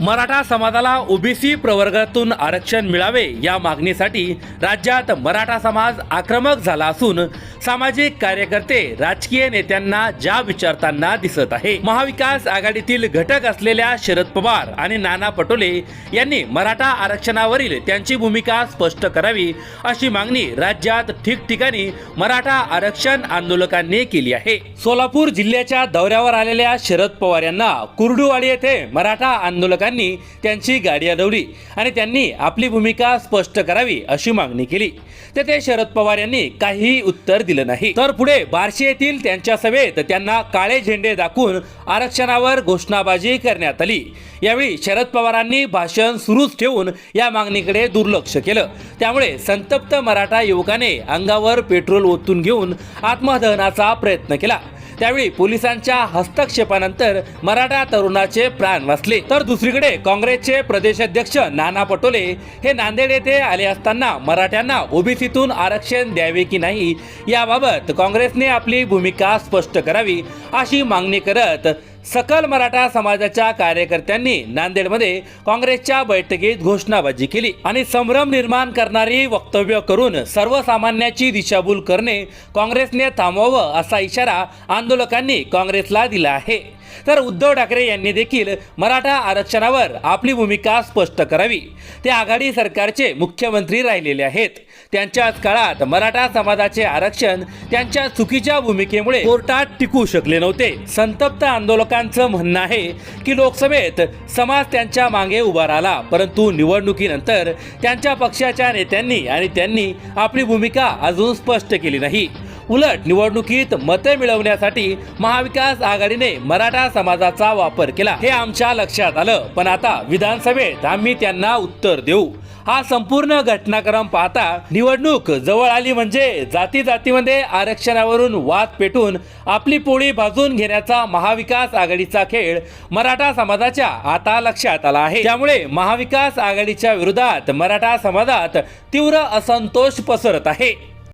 मराठा समाजाला ओबीसी प्रवर्गातून आरक्षण मिळावे या मागणीसाठी राज्यात मराठा समाज आक्रमक झाला असून सामाजिक कार्यकर्ते राजकीय नेत्यांना ज्या विचारताना दिसत आहे. महाविकास आघाडीतील घटक असलेल्या शरद पवार आणि नाना पटोले यांनी मराठा आरक्षणावरील त्यांची भूमिका स्पष्ट करावी अशी मागणी राज्यात ठिकठिकाणी मराठा आरक्षण आंदोलकांनी केली आहे. सोलापूर जिल्ह्याच्या दौऱ्यावर आलेल्या शरद पवार यांना कुर्डुवाडी येथे मराठा आंदोलकांनी त्यांची गाडी अडवली आणि त्यांनी आपली भूमिका स्पष्ट करावी अशी मागणी केली. तेथे शरद पवार यांनी काहीही उत्तर दिलं नाही. तर पुढे बार्शी येथील त्यांच्या सभेत त्यांना काळे झेंडे दाखवून आरक्षणावर घोषणाबाजी करण्यात आली. यावेळी शरद पवारांनी भाषण सुरूच ठेवून या मागणीकडे दुर्लक्ष केलं. त्यामुळे संतप्त मराठा युवकाने अंगावर पेट्रोल ओतून घेऊन आत्मदहनाचा प्रयत्न केला. त्यावेळी पोलिसांच्या हस्तक्षेपानंतर मराठा तरुणाचे प्राण वाचले. तर दुसरीकडे काँग्रेसचे प्रदेशाध्यक्ष नाना पटोले हे नांदेड येथे आले असताना मराठ्यांना ओबीसीतून आरक्षण द्यावे की नाही याबाबत काँग्रेसने आपली भूमिका स्पष्ट करावी अशी मागणी करत सकल मराठा समाजाच्या कार्यकर्त्यांनी नांदेडमध्ये काँग्रेसच्या बैठकीत घोषणाबाजी केली आणि संभ्रम निर्माण करणारी वक्तव्य करून सर्वसामान्याची दिशाभूल करणे काँग्रेसने थांबवावं असा इशारा आंदोलकांनी काँग्रेसला दिला आहे. तर उद्धव ठाकरे यांनी देखील मराठा आरक्षणावर आपली भूमिका स्पष्ट करावी. ते आघाडी सरकारचे मुख्यमंत्री राहिलेले आहेत. त्यांच्याच काळात मराठा समाजाचे आरक्षण त्यांच्या चुकीच्या भूमिकेमुळे कोर्टात टिकू शकले नव्हते. संतप्त आंदोलकांचं म्हणणं आहे की लोकसभेत समाज त्यांच्या मागे उभा राहिला परंतु निवडणुकीनंतर त्यांच्या पक्षाच्या नेत्यांनी आणि त्यांनी आपली भूमिका अजून स्पष्ट केली नाही. उलट निवडणुकीत मते मिळवण्यासाठी महाविकास आघाडीने मराठा समाजाचा वापर केला. हे आमच्या लक्षात आलं. पण आता विधानसभेत आम्ही त्यांना उत्तर देऊ. हा संपूर्ण घटनाक्रम पाहता निवडणूक जवळ आली म्हणजे जाती जातीमध्ये आरक्षणावरून वाद पेटून आपली पोळी भाजून घेण्याचा महाविकास आघाडीचा खेळ मराठा समाजाच्या आता लक्षात आला आहे. त्यामुळे महाविकास आघाडीच्या विरोधात मराठा समाजात तीव्र असंतोष पसरत आहे.